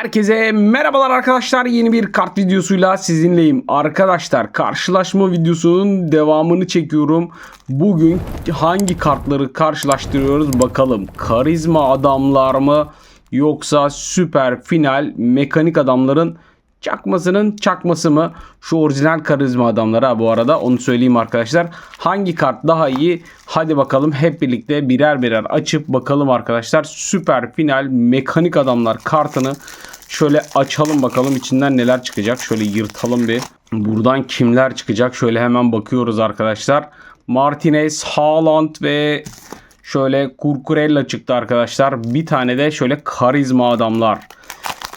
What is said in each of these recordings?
Herkese merhabalar arkadaşlar. Yeni bir kart videosuyla sizinleyim. Arkadaşlar karşılaşma videosunun devamını çekiyorum. Bugün hangi kartları karşılaştırıyoruz bakalım. Karizma adamlar mı yoksa süper final mekanik adamların çakmasının çakması mı? Şu orijinal karizma adamları ha bu arada onu söyleyeyim arkadaşlar. Hangi kart daha iyi? Hadi bakalım hep birlikte birer birer açıp bakalım arkadaşlar. Süper final mekanik adamlar kartını şöyle açalım bakalım içinden neler çıkacak. Şöyle yırtalım bir. Buradan kimler çıkacak? Şöyle hemen bakıyoruz arkadaşlar. Martinez, Haaland ve şöyle Kurkurella çıktı arkadaşlar. Bir tane de şöyle karizma adamlar.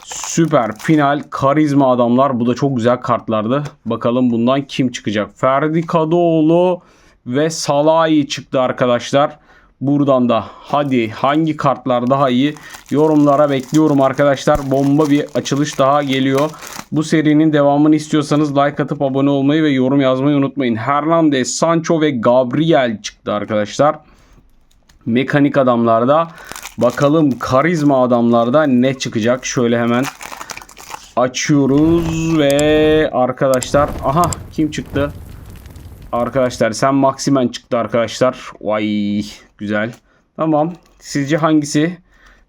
Süper final karizma adamlar. Bu da çok güzel kartlardı. Bakalım bundan kim çıkacak? Ferdi Kadıoğlu ve Salahi çıktı arkadaşlar. Buradan da hadi hangi kartlar daha iyi yorumlara bekliyorum arkadaşlar. Bomba bir açılış daha geliyor. Bu serinin devamını istiyorsanız like atıp abone olmayı ve yorum yazmayı unutmayın. Hernandez, Sancho ve Gabriel çıktı arkadaşlar. Mekanik adamlarda bakalım karizma adamlarda ne çıkacak? Şöyle hemen açıyoruz ve arkadaşlar aha kim çıktı? Arkadaşlar sen Maximen çıktı arkadaşlar. Vay güzel. Tamam. Sizce hangisi?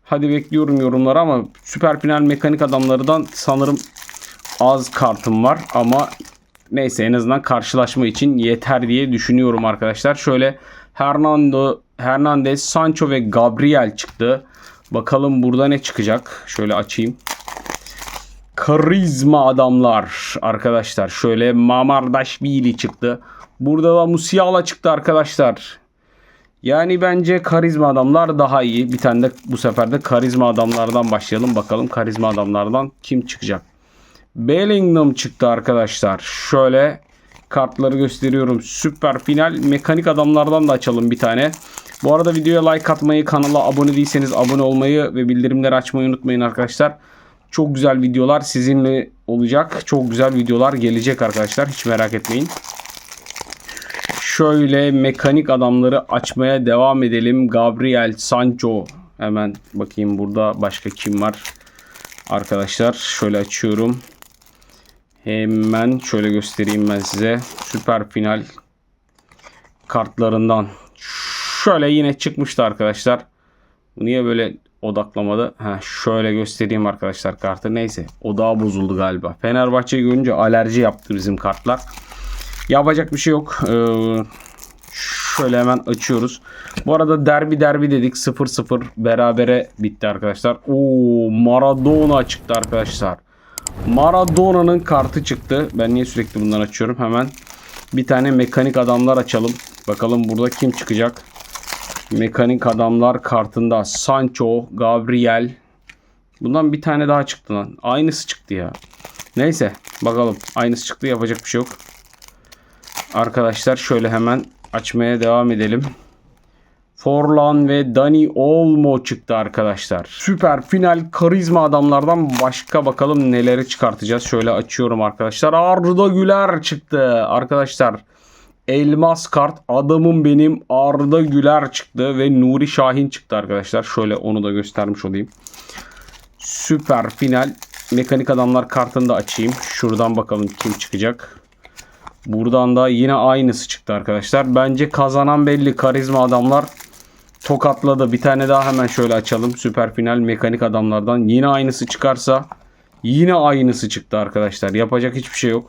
Hadi bekliyorum yorumları ama süper final mekanik adamlardan sanırım az kartım var ama neyse en azından karşılaşma için yeter diye düşünüyorum arkadaşlar. Şöyle Hernando, Hernandez, Sancho ve Gabriel çıktı. Bakalım burada ne çıkacak? Şöyle açayım. Karizma adamlar arkadaşlar. Şöyle Mamardaşvili çıktı. Burada da Musiala çıktı arkadaşlar. Yani bence karizma adamlar daha iyi. Bir tane de bu sefer de karizma adamlardan başlayalım. Bakalım karizma adamlardan kim çıkacak. Bellingham çıktı arkadaşlar. Şöyle kartları gösteriyorum. Süper final mekanik adamlardan da açalım bir tane. Bu arada videoya like atmayı, kanala abone değilseniz abone olmayı ve bildirimleri açmayı unutmayın arkadaşlar. Çok güzel videolar sizinle olacak. Çok güzel videolar gelecek arkadaşlar. Hiç merak etmeyin. Şöyle mekanik adamları açmaya devam edelim. Gabriel, Sancho. Hemen bakayım burada başka kim var. Arkadaşlar şöyle açıyorum. Hemen şöyle göstereyim ben size. Süper final kartlarından. Şöyle yine çıkmıştı arkadaşlar. Niye böyle odaklamadı? Ha, şöyle göstereyim arkadaşlar kartı. Neyse odağı bozuldu galiba. Fenerbahçe'yi görünce alerji yaptı bizim kartlar. Yapacak bir şey yok. Ee, şöyle hemen açıyoruz. Bu arada derbi derbi dedik. 0-0 berabere bitti arkadaşlar. Oo Maradona çıktı arkadaşlar. Maradona'nın kartı çıktı. Ben niye sürekli bundan açıyorum? Hemen bir tane mekanik adamlar açalım. Bakalım burada kim çıkacak? Mekanik adamlar kartında Sancho, Gabriel. Bundan bir tane daha çıktı lan. Aynısı çıktı ya. Neyse bakalım. Aynısı çıktı yapacak bir şey yok. Arkadaşlar şöyle hemen açmaya devam edelim. Forlan ve Dani Olmo çıktı arkadaşlar. Süper final karizma adamlardan başka bakalım neleri çıkartacağız. Şöyle açıyorum arkadaşlar. Arda Güler çıktı arkadaşlar. Elmas kart adamım benim Arda Güler çıktı ve Nuri Şahin çıktı arkadaşlar. Şöyle onu da göstermiş olayım. Süper final mekanik adamlar kartını da açayım. Şuradan bakalım kim çıkacak. Buradan da yine aynısı çıktı arkadaşlar. Bence kazanan belli karizma adamlar tokatladı. Bir tane daha hemen şöyle açalım. Süper final mekanik adamlardan. Yine aynısı çıkarsa yine aynısı çıktı arkadaşlar. Yapacak hiçbir şey yok.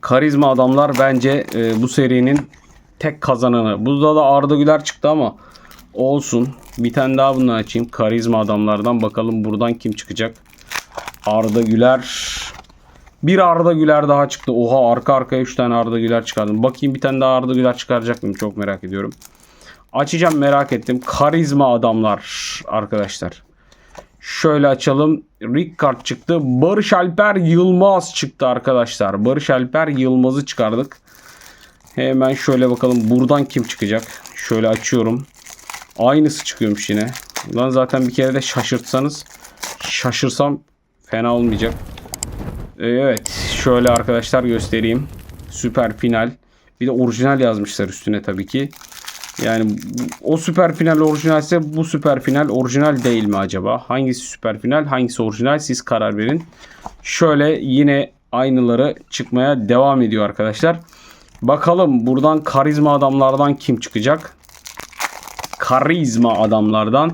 Karizma adamlar bence e, bu serinin tek kazananı. Burada da Arda Güler çıktı ama olsun. Bir tane daha bunu açayım. Karizma adamlardan bakalım buradan kim çıkacak. Arda Güler. Bir Arda Güler daha çıktı. Oha arka arkaya 3 tane Arda Güler çıkardım. Bakayım bir tane daha Arda Güler çıkaracak mıyım? Çok merak ediyorum. Açacağım merak ettim. Karizma adamlar arkadaşlar. Şöyle açalım. Rickard çıktı. Barış Alper Yılmaz çıktı arkadaşlar. Barış Alper Yılmaz'ı çıkardık. Hemen şöyle bakalım buradan kim çıkacak. Şöyle açıyorum. Aynısı çıkıyormuş yine. Lan zaten bir kere de şaşırtsanız şaşırsam fena olmayacak. Evet şöyle arkadaşlar göstereyim. Süper final. Bir de orijinal yazmışlar üstüne tabii ki. Yani o süper final orijinalse bu süper final orijinal değil mi acaba? Hangisi süper final hangisi orijinal siz karar verin. Şöyle yine aynıları çıkmaya devam ediyor arkadaşlar. Bakalım buradan karizma adamlardan kim çıkacak? Karizma adamlardan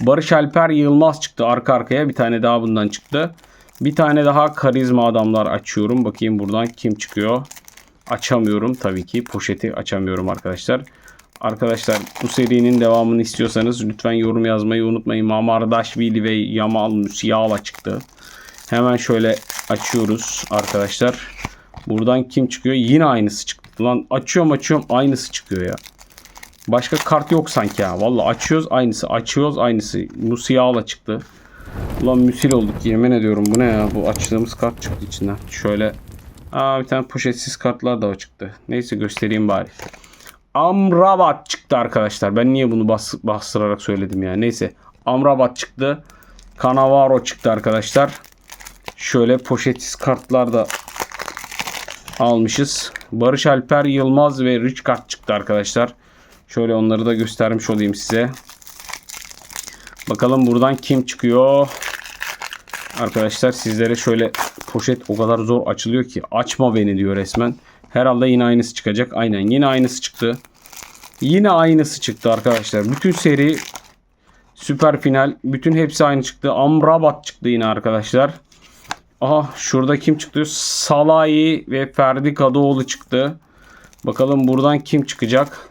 Barış Alper Yılmaz çıktı arka arkaya. Bir tane daha bundan çıktı. Bir tane daha karizma adamlar açıyorum. Bakayım buradan kim çıkıyor. Açamıyorum tabii ki. Poşeti açamıyorum arkadaşlar. Arkadaşlar bu serinin devamını istiyorsanız lütfen yorum yazmayı unutmayın. Mamardashvili ve Yamal Musiala çıktı. Hemen şöyle açıyoruz arkadaşlar. Buradan kim çıkıyor? Yine aynısı çıktı. Lan açıyorum açıyorum aynısı çıkıyor ya. Başka kart yok sanki ya. Valla açıyoruz aynısı. Açıyoruz aynısı. Musiala çıktı. Ulan müsil olduk yemin ediyorum. Bu ne ya? Bu açtığımız kart çıktı içinden. Şöyle. Aa bir tane poşetsiz kartlar da çıktı. Neyse göstereyim bari. Amrabat çıktı arkadaşlar. Ben niye bunu bas, bastırarak söyledim ya. Neyse. Amrabat çıktı. Cannavaro çıktı arkadaşlar. Şöyle poşetsiz kartlar da almışız. Barış Alper Yılmaz ve Rich çıktı arkadaşlar. Şöyle onları da göstermiş olayım size. Bakalım buradan kim çıkıyor? Arkadaşlar sizlere şöyle poşet o kadar zor açılıyor ki açma beni diyor resmen. Herhalde yine aynısı çıkacak. Aynen yine aynısı çıktı. Yine aynısı çıktı arkadaşlar. Bütün seri süper final. Bütün hepsi aynı çıktı. Amrabat çıktı yine arkadaşlar. Aha şurada kim çıktı? Salahi ve Ferdi Kadıoğlu çıktı. Bakalım buradan kim çıkacak?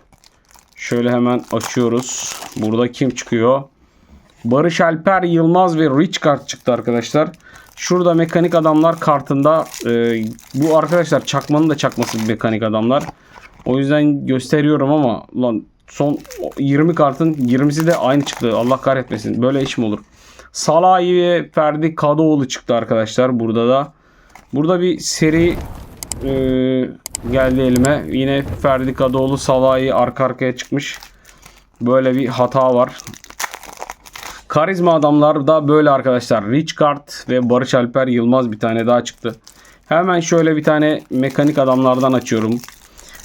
Şöyle hemen açıyoruz. Burada kim çıkıyor? Barış Alper Yılmaz ve Rich kart çıktı arkadaşlar. Şurada mekanik adamlar kartında e, bu arkadaşlar çakmanın da çakması bir mekanik adamlar. O yüzden gösteriyorum ama lan son 20 kartın 20'si de aynı çıktı. Allah kahretmesin. Böyle iş mi olur? Salahi ve Ferdi Kadıoğlu çıktı arkadaşlar burada da. Burada bir seri e, geldi elime. Yine Ferdi Kadıoğlu Salahi arka arkaya çıkmış. Böyle bir hata var. Karizma adamlar da böyle arkadaşlar. Rich Kart ve Barış Alper Yılmaz bir tane daha çıktı. Hemen şöyle bir tane mekanik adamlardan açıyorum.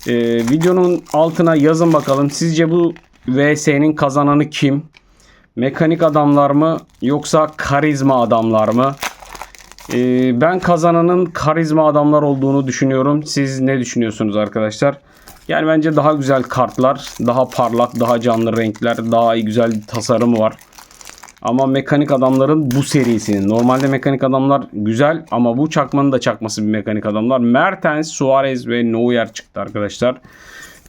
Ee, videonun altına yazın bakalım. Sizce bu VS'nin kazananı kim? Mekanik adamlar mı yoksa karizma adamlar mı? Ee, ben kazananın karizma adamlar olduğunu düşünüyorum. Siz ne düşünüyorsunuz arkadaşlar? Yani bence daha güzel kartlar, daha parlak, daha canlı renkler, daha güzel bir tasarımı var. Ama mekanik adamların bu serisinin. Normalde mekanik adamlar güzel ama bu çakmanın da çakması bir mekanik adamlar. Mertens, Suarez ve Neuer çıktı arkadaşlar.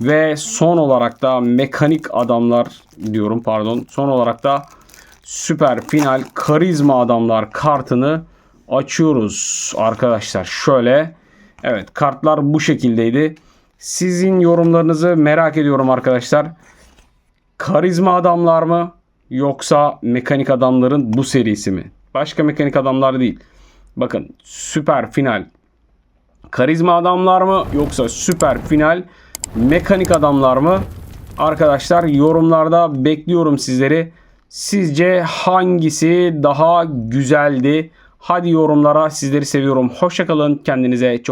Ve son olarak da mekanik adamlar diyorum pardon. Son olarak da süper final karizma adamlar kartını açıyoruz arkadaşlar. Şöyle evet kartlar bu şekildeydi. Sizin yorumlarınızı merak ediyorum arkadaşlar. Karizma adamlar mı yoksa mekanik adamların bu serisi mi? Başka mekanik adamlar değil. Bakın süper final karizma adamlar mı yoksa süper final mekanik adamlar mı? Arkadaşlar yorumlarda bekliyorum sizleri. Sizce hangisi daha güzeldi? Hadi yorumlara sizleri seviyorum. Hoşçakalın. Kendinize çok